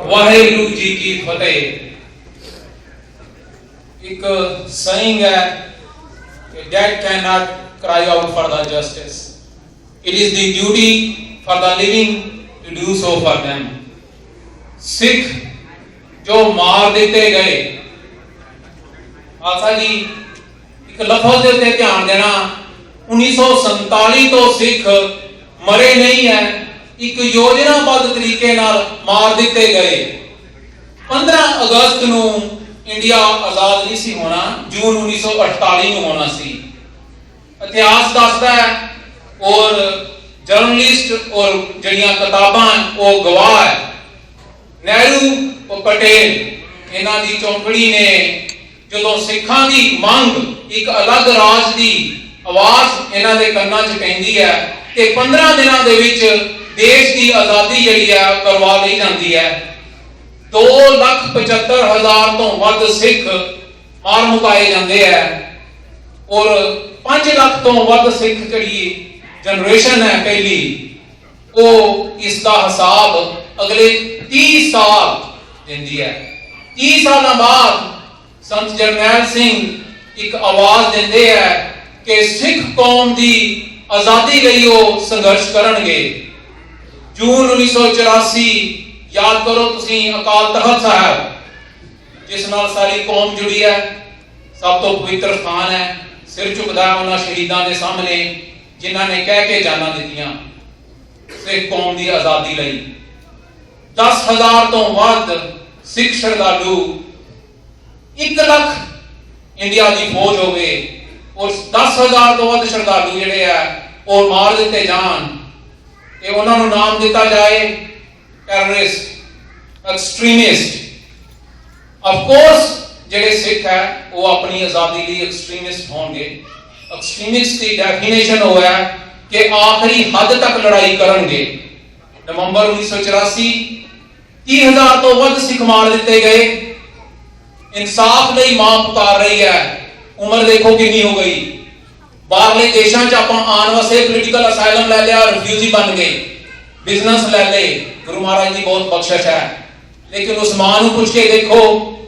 ਵਾਹਿਗੁਰੂ ਜੀ ਕੀ ਫਤਿਹ ਇੱਕ ਸੇਇੰਗ ਹੈ ਕਿ death can not cry out for the justice it is the duty for the living to do so for them Sikh ਜੋ ਮਾਰ ਦਿੱਤੇ ਗਏ ਆਸਾ ਜੀ ਇੱਕ ਲਫ਼ਜ਼ ਦੇ ਉੱਤੇ ਧਿਆਨ ਦੇਣਾ 1947 ਤੋਂ ਸਿੱਖ ਮਰੇ ਨਹੀਂ ਹੈ ਇੱਕ ਯੋਜਨਾਬੱਧ ਤਰੀਕੇ ਨਾਲ ਮਾਰ ਦਿੱਤੇ ਗਏ। 15 ਅਗਸਤ ਨੂੰ ਇੰਡੀਆ ਆਜ਼ਾਦ ਨਹੀਂ ਸੀ ਹੋਣਾ, ਜੂਨ 1948 ਨੂੰ ਹੋਣਾ ਸੀ। ਇਤਿਹਾਸ ਦੱਸਦਾ ਹੈ, ਔਰ ਜਰਨਲਿਸਟ ਔਰ ਜਿਹੜੀਆਂ ਕਿਤਾਬਾਂ ਉਹ ਗਵਾਹ ਹੈ। ਨਹਿਰੂ ਔਰ ਪਟੇਲ, ਇਹਨਾਂ ਦੀ ਚੌਂਕੜੀ ਨੇ ਜਦੋਂ ਸਿੱਖਾਂ ਦੀ ਮੰਗ ਇੱਕ ਅਲੱਗ ਰਾਜ ਦੀ ਆਵਾਜ਼ ਇਹਨਾਂ ਦੇ ਕੰਨਾਂ 'ਚ ਪੈਂਦੀ ਹੈ ਤੇ 15 ਦਿਨਾਂ ਦੇ ਵਿੱਚ ਦੇਸ਼ ਦੀ ਆਜ਼ਾਦੀ ਜਿਹੜੀ ਹੈ ਕਰਵਾ ਲਈ ਜਾਂਦੀ ਹੈ। 2 ਲੱਖ 75 ਹਜ਼ਾਰ ਤੋਂ ਵੱਧ ਸਿੱਖ ਮਾਰ ਮੁਕਾਏ ਜਾਂਦੇ ਹੈ। ਔਰ 5 ਲੱਖ ਤੋਂ ਵੱਧ ਸਿੱਖ ਜਿਹੜੀ ਜਨਰੇਸ਼ਨ ਹੈ ਪਹਿਲੀ, ਉਹ ਇਸ ਦਾ ਹਿਸਾਬ ਅਗਲੇ 30 ਸਾਲ ਦਿੰਦੀ ਹੈ। 30 ਸਾਲਾਂ ਬਾਅਦ ਸੰਤ ਜਰਨੈਲ ਸਿੰਘ ਇੱਕ ਆਵਾਜ਼ ਦਿੰਦੇ ਹੈ ਕਿ ਸਿੱਖ ਕੌਮ ਦੀ ਆਜ਼ਾਦੀ ਲਈ ਉਹ ਸੰਘਰਸ਼ ਕਰਨਗੇ। ਜੂਨ 1984 ਯਾਦ ਕਰੋ ਤੁਸੀਂ ਅਕਾਲ ਤਖਤ ਸਾਹਿਬ, ਜਿਸ ਨਾਲ ਸਾਰੀ ਕੌਮ ਜੁੜੀ ਹੈ, ਸਭ ਤੋਂ ਪਵਿੱਤਰ ਸਥਾਨ ਹੈ, ਸਿਰ ਝੁਕਦਾ ਉਹਨਾਂ ਸ਼ਹੀਦਾਂ ਦੇ ਸਾਹਮਣੇ, ਜਿਨ੍ਹਾਂ ਨੇ ਕਹਿ ਕੇ ਜਾਨਾਂ ਦਿੱਤੀਆਂ ਸਿੱਖ ਕੌਮ ਦੀ ਆਜ਼ਾਦੀ ਲਈ। 10000 ਤੋਂ ਵੱਧ ਸਿੱਖ ਸ਼ਰਧਾਲੂ 1 ਲੱਖ ਇੰਡੀਆ ਦੀ ਫੌਜ ਹੋਵੇ ਔਰ 10000 ਤੋਂ ਵੱਧ ਸ਼ਰਧਾਲੂ ਜਿਹੜੇ ਆ, ਉਹ ਮਾਰ ਦਿੱਤੇ ਜਾਣ ਤੇ ਉਹਨਾਂ ਨੂੰ ਨਾਮ ਦਿੱਤਾ ਜਾਏ ਟੈਰਰਿਸਟ ਐਕਸਟ੍ਰੀਮਿਸਟ ਆਫ ਕੋਰਸ ਜਿਹੜੇ ਸਿੱਖ ਹੈ, ਉਹ ਆਪਣੀ ਆਜ਼ਾਦੀ ਲਈ ਐਕਸਟ੍ਰੀਮਿਸਟ ਹੋਣਗੇ। ਐਕਸਟ੍ਰੀਮਿਸਟ ਦੀ ਡੈਫੀਨੇਸ਼ਨ ਹੋਇਆ ਕਿ ਆਖਰੀ ਹੱਦ ਤੱਕ ਲੜਾਈ ਕਰਨਗੇ। ਨਵੰਬਰ 1984 30000 ਤੋਂ ਵੱਧ ਸਿੱਖ ਮਾਰ ਦਿੱਤੇ ਗਏ। ਇਨਸਾਫ ਲਈ ਮਾਂ ਪੁਕਾਰ ਰਹੀ ਹੈ। ਉਮਰ ਦੇਖੋ ਕਿੰਨੀ ਹੋ ਗਈ। ਬਾਹਰਲੇ ਦੇਸ਼ਾਂ 'ਚ ਆਪਾਂ ਆਉਣ ਵਾਸਤੇ ਪੋਲੀਟੀਕਲ ਅਸਾਈਲਮ ਲੈ ਲਿਆ ਰਿਫਿਊਜੀ ਬਣ ਗਏ ਬਿਜ਼ਨਸ ਲੈ ਲਏ। ਗੁਰੂ ਮਹਾਰਾਜ ਦੀ ਬਹੁਤ ਬਖਸ਼ਿਸ਼ ਹੈ। ਲੇਕਿਨ ਉਸ ਮਾਂ ਨੂੰ ਪੁੱਛ ਕੇ ਦੇਖੋ,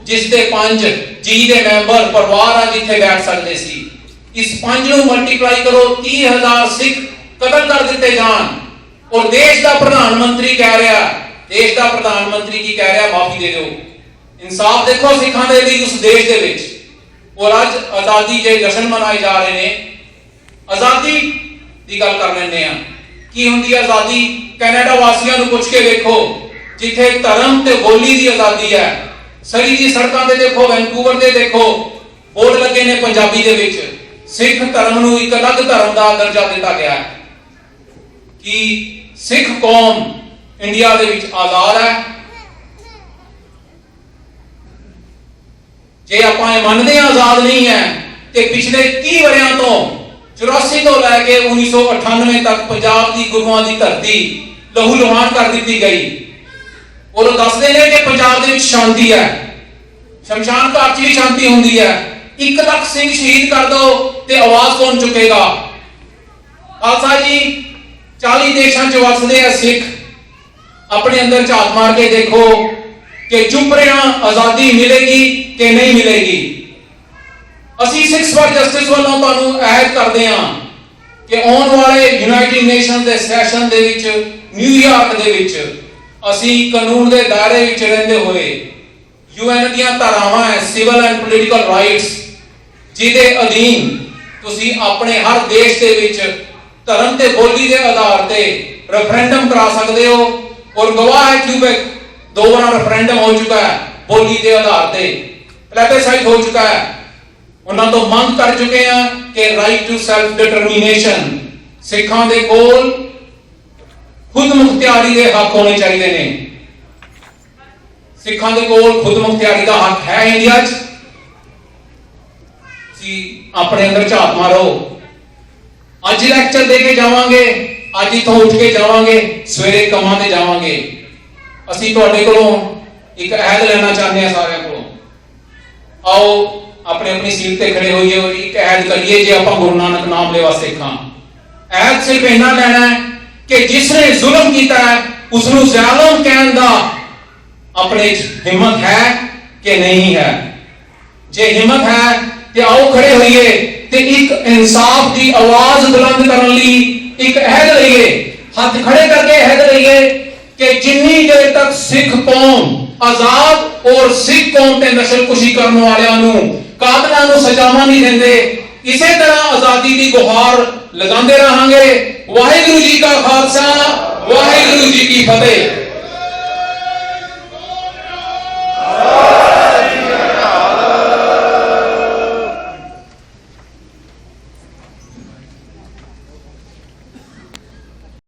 ਜਿਸ ਦੇ ਪੰਜ ਜੀ ਦੇ ਮੈਂਬਰ ਪਰਿਵਾਰ ਆ ਜਿੱਥੇ ਬੈਠ ਸਕਦੇ ਸੀ, ਇਸ ਪੰਜ ਨੂੰ ਮਲਟੀਪਲਾਈ ਕਰੋ 30000 ਸਿੱਖ ਕਤਲ ਕਰ ਦਿੱਤੇ ਜਾਣ। ਔਰ ਦੇਸ਼ ਦਾ ਪ੍ਰਧਾਨ ਮੰਤਰੀ ਕਹਿ ਰਿਹਾ, ਦੇਸ਼ ਦਾ ਪ੍ਰਧਾਨ ਮੰਤਰੀ ਕੀ ਕਹਿ ਰਿਹਾ, ਮਾਫੀ ਦੇ ਦਿਓ। ਇਨਸਾਫ ਦੇਖੋ ਸਿੱਖਾਂ ਦੇ ਲਈ, ਉਸ ਦੇਸ਼ ਦੇ ਵਿੱਚ। ਔਰ ਅੱਜ ਆਜ਼ਾਦੀ ਦੇ ਜਸ਼ਨ ਮਨਾਏ ਜਾ ਰਹੇ ਨੇ। ਆਜ਼ਾਦੀ ਦੀ ਗੱਲ ਕਰ ਲੈਂਦੇ ਆ ਕੀ ਹੁੰਦੀ ਹੈ ਆਜ਼ਾਦੀ? ਕੈਨੇਡਾ ਵਾਸੀਆਂ ਨੂੰ ਪੁੱਛ ਕੇ ਵੇਖੋ, ਜਿੱਥੇ ਧਰਮ ਤੇ ਬੋਲੀ ਦੀ ਆਜ਼ਾਦੀ ਹੈ। ਸਰੀ ਦੀ ਸੜਕਾਂ ਤੇ ਦੇਖੋ, ਵੈਨਕੂਵਰ ਦੇ ਦੇਖੋ, ਬੋਰਡ ਲੱਗੇ ਨੇ ਪੰਜਾਬੀ ਦੇ ਵਿੱਚ। ਸਿੱਖ ਧਰਮ ਨੂੰ ਇੱਕ ਅਲੱਗ ਧਰਮ ਦਾ ਦਰਜਾ ਦਿੱਤਾ ਗਿਆ ਹੈ। ਕਿ ਸਿੱਖ ਕੌਮ ਇੰਡੀਆ ਦੇ ਵਿੱਚ ਆਜ਼ਾਦ ਹੈ? ਜੇ ਆਪਾਂ ਇਹ ਮੰਨਦੇ ਹਾਂ ਆਜ਼ਾਦ ਨਹੀਂ ਹੈ, ਤੇ ਪਿਛਲੇ 30 ਵਰਿਆਂ ਤੋਂ ਲੈ ਕੇ 1998 ਤੱਕ ਪੰਜਾਬ ਦੀ ਗੁਰੂਆਂ ਦੀ ਧਰਤੀ ਲਹੂ ਲੁਹਾਨ ਕਰ ਦਿੱਤੀ ਗਈ। ਔਰ ਦੱਸਦੇ ਨੇ ਕਿ ਪੰਜਾਬ ਦੇ ਵਿੱਚ ਸ਼ਾਂਤੀ ਹੈ। ਸ਼ਮਸ਼ਾਨ ਘਾਟ 'ਚ ਵੀ ਸ਼ਾਂਤੀ ਹੁੰਦੀ ਹੈ। 1 ਲੱਖ ਸਿੰਘ ਸ਼ਹੀਦ ਕਰ ਦੋ ਤੇ ਆਵਾਜ਼ ਕੌਣ ਚੁੱਕੇਗਾ? ਖਾਲਸਾ ਜੀ 40 ਦੇਸ਼ਾਂ 'ਚ ਵਸਦੇ ਆ ਸਿੱਖ। ਆਪਣੇ ਅੰਦਰ ਝਾਤ ਮਾਰ ਕੇ ਦੇਖੋ ਕਿ ਚੁੱਪ ਰਹਿਣਾ ਆਜ਼ਾਦੀ ਮਿਲੇਗੀ ਕਿ ਨਹੀਂ ਮਿਲੇਗੀ। ਅਸੀਂ ਸਿੱਖ ਫਾਰ ਜਸਟਿਸ ਵੱਲੋਂ ਤੁਹਾਨੂੰ ਅਹਿਦ ਕਰਦੇ ਹਾਂ। ਕਿ ਆਉਣ ਵਾਲੇ ਯੂਨਾਈਟਿਡ ਨੇਸ਼ਨ ਦੇ ਸੈਸ਼ਨ ਦੇ ਵਿੱਚ ਨਿਊਯਾਰਕ ਦੇ ਵਿੱਚ, ਅਸੀਂ ਕਾਨੂੰਨ ਦੇ ਦਾਇਰੇ ਵਿੱਚ ਰਹਿੰਦੇ ਹੋਏ ਯੂਐਨ ਦੀਆਂ ਧਾਰਾਵਾਂ ਹੈ ਸਿਵਲ ਐਂਡ ਪੋਲੀਟੀਕਲ ਰਾਈਟਸ ਜਿਹਦੇ ਅਧੀਨ ਤੁਸੀਂ ਆਪਣੇ ਹਰ ਦੇਸ਼ ਦੇ ਵਿੱਚ ਧਰਮ ਤੇ ਬੋਲੀ ਦੇ ਆਧਾਰ ਤੇ ਰੈਫਰੈਂਡਮ ਕਰਾ ਸਕਦੇ ਹੋ ਔਰ ਗਵਾਹ ਹੈ ਕਿਊਬੈਕ ਦੋ ਵਾਰ ਰੈਫਰੈਂਡਮ ਹੋ ਚੁੱਕਾ ਹੈ, ਬੋਲੀ ਦੇ ਆਧਾਰ ਤੇ। ਪਲੇਬਸਾਈਟ ਹੋ ਚੁੱਕਾ ਹੈ। ਉਹਨਾਂ ਤੋਂ ਮੰਗ ਕਰ ਚੁੱਕੇ ਆ ਕਿ ਰਾਈਟ ਟੂ ਸੈਲਫ ਡਿਟਰਮੀਨੇਸ਼ਨ ਸਿੱਖਾਂ ਦੇ ਕੋਲ ਖੁਦ ਮੁਖਤਿਆਰੀ ਦੇ ਹੱਕ ਹੋਣੇ ਚਾਹੀਦੇ ਨੇ। ਸਿੱਖਾਂ ਦੇ ਕੋਲ ਖੁਦ ਮੁਖਤਿਆਰੀ ਦਾ ਹੱਕ ਹੈ ਇੰਡੀਆ 'ਚ। ਤੁਸੀਂ ਆਪਣੇ ਅੰਦਰ ਝਾਤ ਮਾਰੋ। ਅੱਜ ਲੈਕਚਰ ਦੇ ਕੇ ਜਾਵਾਂਗੇ, ਅੱਜ ਇਥੋਂ ਉੱਠ ਕੇ ਜਾਵਾਂਗੇ, ਸਵੇਰੇ ਕੰਮਾਂ ਤੇ ਜਾਵਾਂਗੇ। ਅਸੀਂ ਤੁਹਾਡੇ ਕੋਲੋਂ ਇੱਕ ਅਹਿਦ ਲੈਣਾ ਚਾਹੁੰਦੇ ਆ ਸਾਰਿਆਂ ਕੋਲੋਂ। ਆਓ ਆਪਣੇ ਆਪਣੀ ਸੀਟ ਤੇ ਖੜੇ ਹੋਈਏ ਔਰ ਇੱਕ ਅਹਿਦ ਕਰੀਏ ਜੇ ਆਪਾਂ ਗੁਰੂ ਨਾਨਕ ਨਾਮ ਲੈਵਾ ਸਿੱਖਾਂ ਅਹਿਦ ਸਿਰਫ ਇਹਨਾਂ ਲੈਣਾ ਹੈ ਕਿ ਜਿਸ ਨੇ ਜ਼ੁਲਮ ਕੀਤਾ ਹੈ ਉਸ ਨੂੰ ਜ਼ਾਲਮ ਕਹਿਣ ਦਾ ਆਪਣੇ ਹਿੰਮਤ ਹੈ ਕਿ ਨਹੀਂ ਹੈ। ਜੇ ਹਿੰਮਤ ਹੈ ਤੇ ਆਓ ਖੜੇ ਹੋਈਏ ਤੇ ਇੱਕ ਇਨਸਾਫ ਦੀ ਆਵਾਜ਼ ਬੁਲੰਦ ਕਰਨ ਲਈ ਇੱਕ ਅਹਿਦ ਲਈਏ ਹੱਥ ਖੜੇ ਕਰਕੇ ਅਹਿਦ ਲਈਏ ਕਿ ਜਿੰਨੀ ਦੇਰ ਤੱਕ ਸਿੱਖ ਕੌਮ ਆਜ਼ਾਦ ਔਰ ਸਿੱਖ ਕੌਮ ਤੇ ਨਸਲਕੁਸ਼ੀ ਕਰਨ ਵਾਲਿਆਂ ਨੂੰ ਕਾਤਲਾਂ ਨੂੰ ਸਜ਼ਾਵਾਂ ਨਹੀਂ ਦਿੰਦੇ। ਇਸੇ ਤਰ੍ਹਾਂ ਆਜ਼ਾਦੀ ਦੀ ਗੁਹਾਰ ਲਗਾਉਂਦੇ ਰਹਾਂਗੇ। ਵਾਹਿਗੁਰੂ ਜੀ ਕਾ ਖਾਲਸਾ, ਵਾਹਿਗੁਰੂ ਜੀ ਕੀ ਫਤਿਹ।